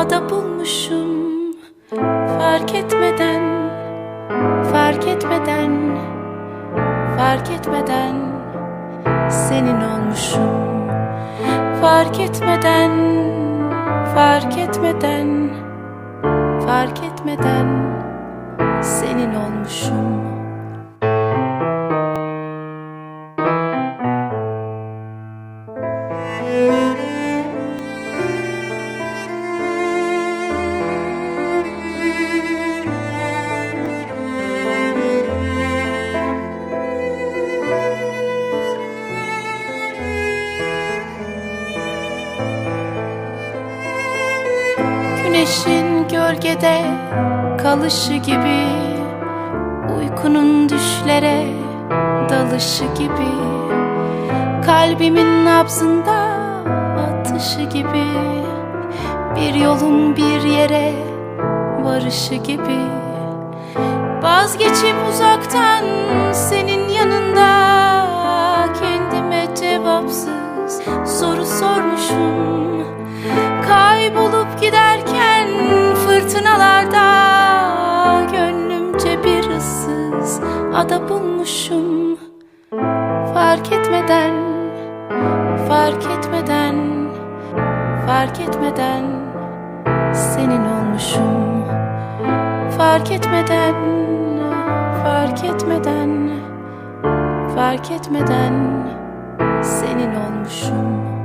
ada bulmuşum. Fark etmeden, fark etmeden, fark etmeden Senin olmuşum. Fark etmeden, fark etmeden, fark etmeden Senin olmuşum Güneşin gölgede kalışı gibi Uykunun düşlere dalışı gibi Kalbimin nabzında atışı gibi Bir yolun bir yere varışı gibi. Vazgeçip uzaktan ada bulmuşum. Fark etmeden, fark etmeden, fark etmeden Senin olmuşum. Fark etmeden, fark etmeden, fark etmeden Senin olmuşum